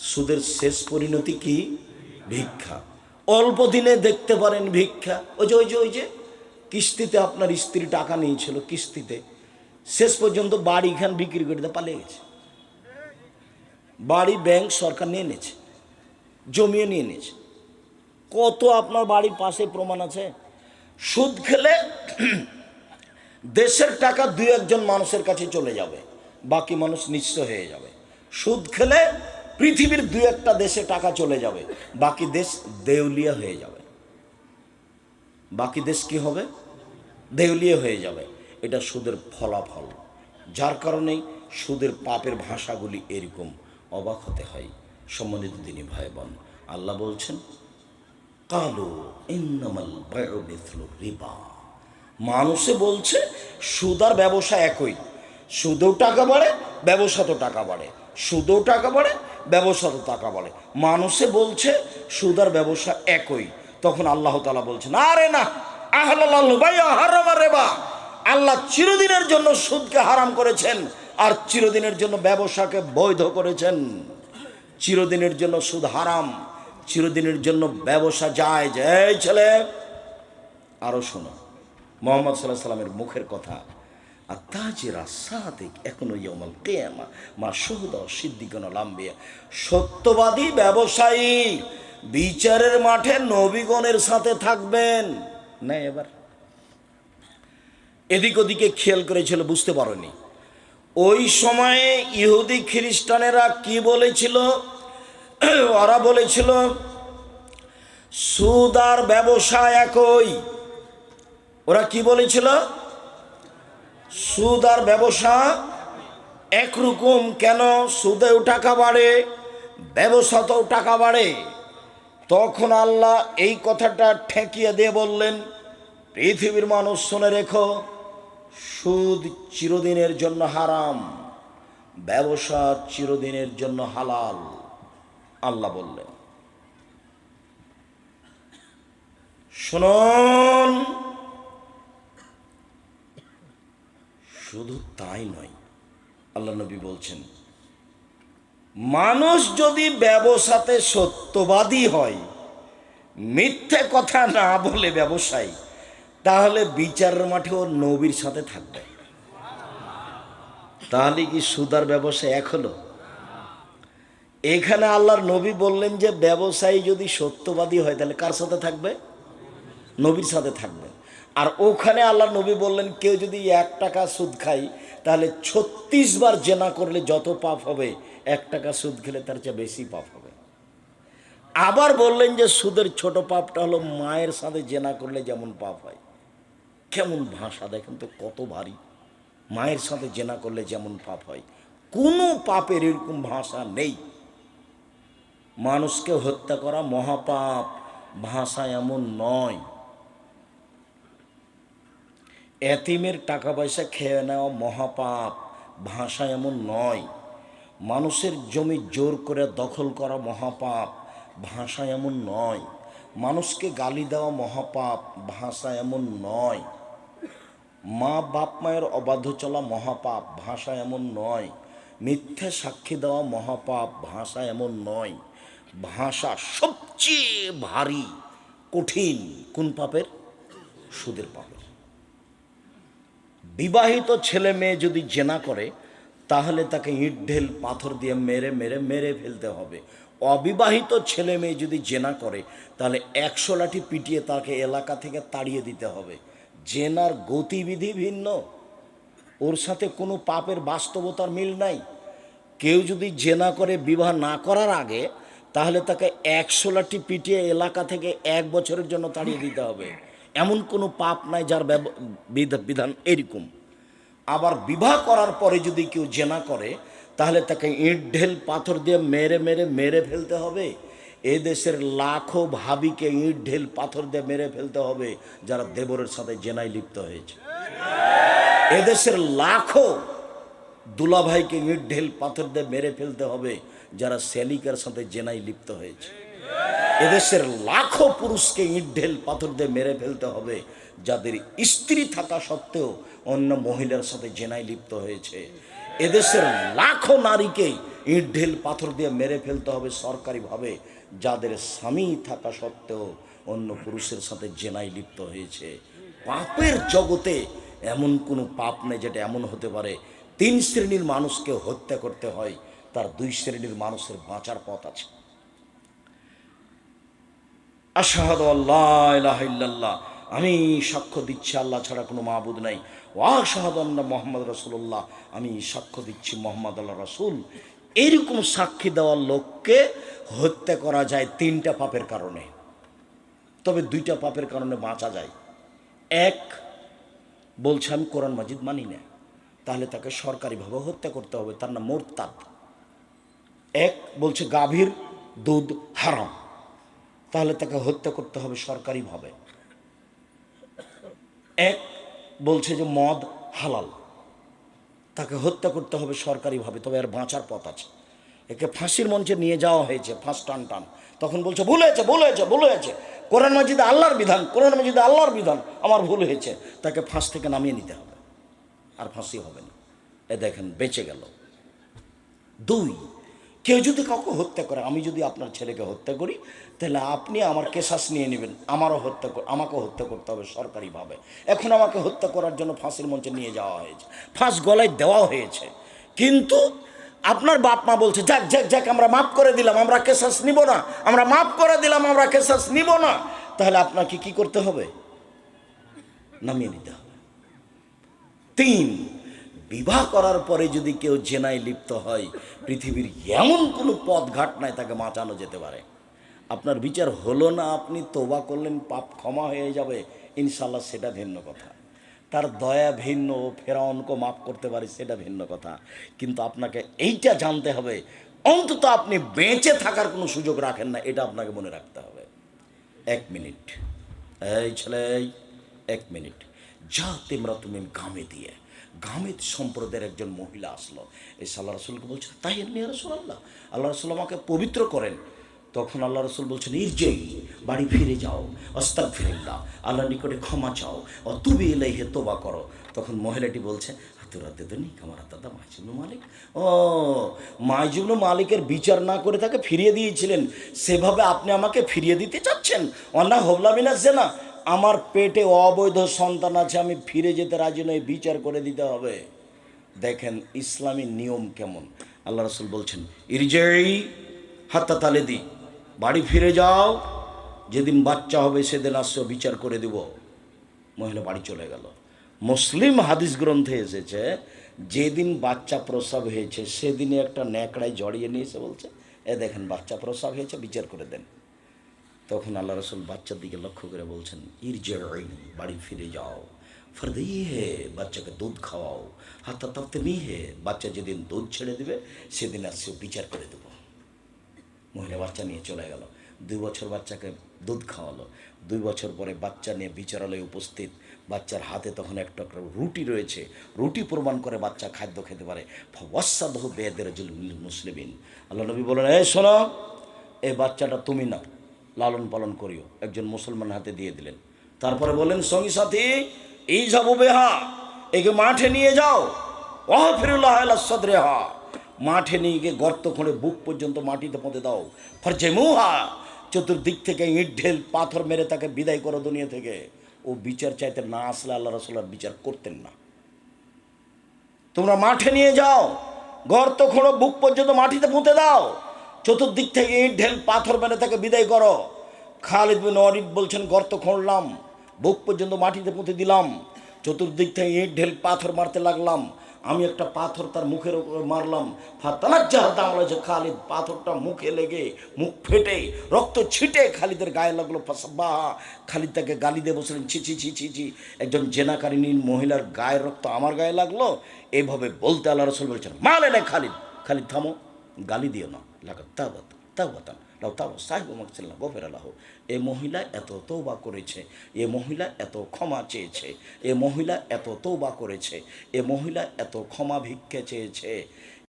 সুদের শেষ পরিণতি কি? ভিক্ষা। অল্প দিনে দেখতে পারেন ভিক্ষা। ওই যে ওই যে ওই যে, কিস্তিতে আপনার স্ত্রী টাকা নিয়েছিল কিস্তিতে। শেষ পর্যন্ত বাড়ি খান বিক্রি করে দিয়ে পালিয়ে গেছে। বাড়ি ব্যাংক সরকার নিয়ে নিয়েছে। জমিয়ে নিয়ে নিয়েছে। কত আপনার বাড়ির পাশে প্রমাণ আছে? সুদ খেলে দেশের টাকা দুই একজন মানুষের কাছে চলে যাবে। বাকি মানুষ নিঃস্ব হয়ে যাবে। সুদ খেলে পৃথিবীর দুই একটা দেশে টাকা চলে যাবে, বাকি দেশ দেউলিয়া হয়ে যাবে। বাকি দেশ কি হবে? দেউলিয়া হয়ে যাবে। এটা সুদের ফলাফল। যার কারণেই সুদের পাপের ভাষাগুলি এরকম অবাক হতে হয়। সম্মানিত দিনী ভাই বোন আল্লাহ বলছেন, কালো ইন্নামাল রিবা। মানুষে বলছে সুদার ব্যবসা একই। সুদেও টাকা বাড়ে ব্যবসাতেও টাকা বাড়ে। সুদেও টাকা বাড়ে ব্যবসাতেও টাকা বাড়ে। মানুষে বলছে, সুদ আর ব্যবসা একই। তখন আল্লাহ তালা বলছেন, আরে না রেবা। আল্লাহ চিরদিনের জন্য সুদকে হারাম করেছেন আর চিরদিনের জন্য ব্যবসাকে বৈধ করেছেন। চিরদিনের জন্য সুদ হারাম, চিরদিনের জন্য ব্যবসা যায় যে ছেলে আরও শোনো, মোহাম্মদ সাল্লাহ সাল্লামের মুখের কথা। আর তাজেরা সাদিক এখনও ইয়মাল কেয়ামা, মা শহুদ সিদ্দিকন লাম্বিয়া সত্যবাদী ব্যবসায়ী বিচারের মাঠে নবীগণের সাথে থাকবেন। না, এবার। এদিক ওদিকে খেয়াল করেছিল, বুঝতে পারোনি। ওই সময়ে ইহুদি খ্রিস্টানেরা কি বলেছিল? ওরা বলেছিল, সুদ আর ব্যবসা একই। ওরা কি বলেছিল? সুদ আর ব্যবসা একরকম কেন? সুদেও টাকা বাড়ে, ব্যবসাতেও টাকা বাড়ে। তখন আল্লাহ এই কথাটা ঠেকিয়ে দিয়ে বললেন, পৃথিবীর মানুষ শুনে রেখো, সুদ চিরদিনের জন্য হারাম, ব্যবসা চিরদিনের জন্য হালাল, আল্লাহ বললেন। শুনুন শুধু তাই নয়, আল্লাহ নবী বলছেন, মানুষ যদি ব্যবসাতে সত্যবাদী হয়, মিথ্যে কথা না বলে ব্যবসায়ী, তাহলে বিচারের মাঠে ও নবীর সাথে থাকবে। তাহলে কি সুদার ব্যবসা এক হলো? এখানে আল্লাহর নবী বললেন যে, ব্যবসায়ী যদি সত্যবাদী হয়, তাহলে কার সাথে থাকবে? নবীর সাথে থাকবে। আর ওখানে আল্লাহ নবী বললেন, কেউ যদি এক টাকা সুদ খায়, তাহলে ছত্রিশ বার জেনা করলে যত পাপ হবে, এক টাকা সুদ খেলে তার চেয়ে বেশি পাপ হবে। আবার বললেন যে, সুদের ছোট পাপটা হলো মায়ের সাথে জেনা করলে যেমন পাপ হয়। কেমন ভাষা, দেখেন তো কত ভারী। মায়ের সাথে জেনা করলে যেমন পাপ হয়। কোনো পাপের এরকম ভাষা নেই। মানুষকে হত্যা করা মহাপাপ, ভাষা এমন নয়। এতিমের টাকা পয়সা খেয়ে নেওয়া মহাপাপ ভাষা এমন নয়। মানুষের জমি জোর করে দখল করা মহাপাপ ভাষা এমন নয়। মানুষকে গালি দেওয়া মহাপাপ ভাষা এমন নয়। মা বাপ মায়ের অবাধ্য চলা মহাপাপ ভাষা এমন নয়। মিথ্যে সাক্ষী দেওয়া মহাপাপ ভাষা এমন নয়। ভাষা সবচেয়ে ভারী, কঠিন কোন পাপের? সুদের পাপের। বিবাহিত ছেলে মেয়ে যদি জেনা করে, তাহলে তাকে ইট ঢেল পাথর দিয়ে মেরে মেরে মেরে ফেলতে হবে। অবিবাহিত ছেলে মেয়ে যদি জেনা করে, তাহলে একশো লাঠি পিটিয়ে তাকে এলাকা থেকে তাড়িয়ে দিতে হবে। জেনার গতিবিধি ভিন্ন। ওর সাথে কোনো পাপের বাস্তবতার মিল নাই। কেউ যদি জেনা করে বিবাহ না করার আগে, তাহলে তাকে একশো লাঠি পিটিয়ে এলাকা থেকে এক বছরের জন্য তাড়িয়ে দিতে হবে। এমন কোনো পাপ নাই যার বিধান এরকম। আবার বিবাহ করার পরে যদি কেউ জেনা করে, তাহলে তাকে ইট, ঢেল, পাথর দিয়ে মেরে মেরে মেরে ফেলতে হবে। এ দেশের লাখো ভাবিকে ইট, ঢেল, পাথর দিয়ে মেরে ফেলতে হবে, যারা দেবরের সাথে জেনায় লিপ্ত হয়েছে। এদেশের লাখো দুলাভাইকে ইট, ঢেল, পাথর দিয়ে মেরে ফেলতে হবে, যারা সেলিকার সাথে জেনায় লিপ্ত হয়েছে। এদেশের লাখো পুরুষকে ইট, ঢেল, পাথর দিয়ে মেরে ফেলতে হবে, যাদের স্ত্রী থাকা সত্ত্বেও অন্য মহিলার সাথে জেনায় লিপ্ত হয়েছে। এদেশের লাখো নারীকে ইট, ঢেল, পাথর দিয়ে মেরে ফেলতে হবে সরকারিভাবে, যাদের স্বামী থাকা সত্ত্বেও অন্য পুরুষের সাথে জেনায় লিপ্ত হয়েছে। পাপের জগতে এমন কোনো পাপ নেই যেটা এমন হতে পারে, তিন শ্রেণির মানুষকে হত্যা করতে হয়, তার দুই শ্রেণির মানুষের বাঁচার পথ আছে। আশাহাদ আল্লাহ ইলাহা ইল্লাল্লাহ। আমি সাক্ষ্য দিচ্ছি, আল্লাহ ছাড়া কোনো মাহবুদ নাই। ওয়া শাহাদ আল্লাহ মোহাম্মদ রসুল্লাহ আমি সাক্ষ্য দিচ্ছি মোহাম্মদ আল্লাহ রসুল। এরকম সাক্ষী দেওয়ার লোককে হত্যা করা যায় তিনটা পাপের কারণে। তবে দুইটা পাপের কারণে বাঁচা যায়। এক, বলছে, আমি কোরআন মাজিদ মানি না। তাহলে তাকে সরকারিভাবে হত্যা করতে হবে। তার নাম মোরতাদ। এক, বলছে, গাভীর দুধ হারাম। তাহলে তাকে হত্যা করতে হবে সরকারিভাবে। এক, বলছে যে মদ হালাল। তাকে হত্যা করতে হবে সরকারিভাবে, তবে আর বাঁচার পথ আছে। একে ফাঁসির মঞ্চে নিয়ে যাওয়া হয়েছে, ফাঁস টান টান। তখন বলছে, ভুল হয়েছে ভুল হয়েছে ভুল হয়েছে। কোরআন মজিদে আল্লাহর বিধান, কোরআন মজিদে আল্লাহর বিধান। আমার ভুল হয়েছে। তাকে ফাঁস থেকে নামিয়ে নিতে হবে। আর ফাঁসি হবে না। এ দেখেন, বেঁচে গেল। দুই কেউ যদি কাউকে হত্যা করে, আমি যদি আপনার ছেলেকে হত্যা করি, তাহলে আপনি আমার কেসাস নিয়ে নেবেন। আমারও হত্যা আমাকে হত্যা করতে হবে সরকারিভাবে। এখন আমাকে হত্যা করার জন্য ফাঁসির মঞ্চে নিয়ে যাওয়া হয়েছে। ফাঁস গলায় দেওয়া হয়েছে। কিন্তু আপনার বাপ মা বলছে, যাক যাক যাক, আমরা মাফ করে দিলাম, আমরা কেসাস নিব না, আমরা মাফ করে দিলাম, আমরা কেসাস নিব না। তাহলে আপনাকে কি করতে হবে? নামিয়ে নিতে হবে। তিন বিবাহ করার পরে যদি কেউ জেনায় লিপ্ত হয়, পৃথিবীর এমন কোনো পথ ঘাট নাই তাকে বাঁচানো যেতে পারে। আপনার বিচার হলো না, আপনি তোবা করলেন, পাপ ক্ষমা হয়ে যাবে ইনশাল্লাহ সেটা ভিন্ন কথা। তার দয়া ভিন্ন ফেরাউনকে মাফ করতে পারে, সেটা ভিন্ন কথা। কিন্তু আপনাকে এইটা জানতে হবে, অন্তত আপনি বেঁচে থাকার কোনো সুযোগ রাখেন না, এটা আপনাকে মনে রাখতে হবে। এক মিনিট। এই ছেলে, এক মিনিট। যা তোমরা তুমি গামে দিয়ে গামেদ সম্প্রদায়ের একজন মহিলা আসলো। এই আল্লাহ রসুলকে বলছেন তাই এমনি রসুল আল্লাহ আল্লাহ রসুল আমাকে পবিত্র করেন। তখন আল্লাহ রসুল বলছেন, ইরজেই, বাড়ি ফিরে যাও অস্তাক ফিরিল্লা আল্লাহর নিকটে ক্ষমা চাও ও তুমি এলাই হে তোবা করো। তখন মহিলাটি বলছে হাতুরা দেদনি আমার দাদা মাইজুবনু মালিক। ও মাইজুবনু মালিকের বিচার না করে তাকে ফিরিয়ে দিয়েছিলেন। সেভাবে আপনি আমাকে ফিরিয়ে দিতে চাচ্ছেন? অন্না হবলামিনা না আমার পেটে অবৈধ সন্তান আছে, আমি ফিরে যেতে রাজি নয় বিচার করে দিতে হবে। দেখেন ইসলামী নিয়ম কেমন। আল্লাহ রসুল বলছেন, ইরজেই হাত্তা তালে দি বাড়ি ফিরে যাও, যেদিন বাচ্চা হবে সেদিন আসছো বিচার করে দিব। মহিলা বাড়ি চলে গেল। মুসলিম হাদিস গ্রন্থে এসেছে, যেদিন বাচ্চা প্রসব হয়েছে, সেদিনে একটা ন্যাকড়ায় জড়িয়ে নিয়ে এসে বলছে, এ দেখেন বাচ্চা প্রসব হয়েছে, বিচার করে দেন। তখন আল্লাহ রসুল বাচ্চার দিকে লক্ষ্য করে বলছেন ইরজেই বাড়ি ফিরে যাও। ফরদি হে বাচ্চাকে দুধ খাওয়াও। হাতা তাপতে নি হে বাচ্চা যেদিন দুধ ছেড়ে দেবে, সেদিন আর সে বিচার করে দেবো। মহিলা বাচ্চা নিয়ে চলে গেল। দুই বছর বাচ্চাকে দুধ খাওয়ালো। দুই বছর পরে বাচ্চা নিয়ে বিচারালয়ে উপস্থিত। বাচ্চার হাতে তখন একটা একটা রুটি রয়েছে। রুটি প্রমাণ করে বাচ্চা খাদ্য খেতে পারে। ওয়াসাদহ বেদের মুসলিমিন। আল্লাহ নবী বলেন এই শোনো এ বাচ্চাটা তুমি না লালন পালন করিও। একজন মুসলমান হাতে দিয়ে দিলেন। তারপরে বললেন, সঙ্গী সাথী, এই যাব বেহা, একে মাঠে নিয়ে যাও। ওহ ফিরুল্লাহ সদরে হা মাঠে নিয়ে গিয়ে গর্ত খুঁড়ে বুক পর্যন্ত মাটিতে পৌঁছে দাও। ফরজে মুহা চতুর্দিক থেকে ইট, ঢেল, পাথর মেরে তাকে বিদায় করো দুনিয়া থেকে। ও বিচার চাইতে না আসলে আল্লাহ রসুল্লাহ বিচার করতেন না। তোমরা মাঠে নিয়ে যাও, গর্ত খোঁড়ো, বুক পর্যন্ত মাটিতে পুঁতে দাও। চতুর্দিক থেকে ইট ঢেল পাথর মেরে তাকে বিদায় করো। খালিদ বিন অরিদ বলছেন, গর্ত খুঁড়লাম, বুক পর্যন্ত মাটিতে পুঁতে দিলাম। চতুর্দিক থেকে ইট ঢেল পাথর মারতে লাগলাম। আমি একটা পাথর তার মুখের উপরে মারলাম। ফাতানাজ্জাহ দামলা যে খালিদ, পাথরটা মুখে লেগে মুখ ফেটে, রক্ত ছিটে খালিদের গায়ে লাগল। বাহা খালিদ তাকে গালি দিয়ে বসলেন ছি ছি ছি ছি ছি। একজন জেনাকারিনী মহিলার গায়ের রক্ত আমার গায়ে লাগল? এইভাবে বলতে আল্লাহ রসুল বলছেন, মালে না খালিদ খালিদ থামো, গালি দিও না। লাগা তাবাত তাবাতান লাউ তাও সাহেব মাকসিল্লা গফের আল্লাহ এ মহিলা এত তৌবা করেছে, এ মহিলা এত ক্ষমা চেয়েছে, এ মহিলা এত তৌবা করেছে, এ মহিলা এত ক্ষমা ভিক্ষে চেয়েছে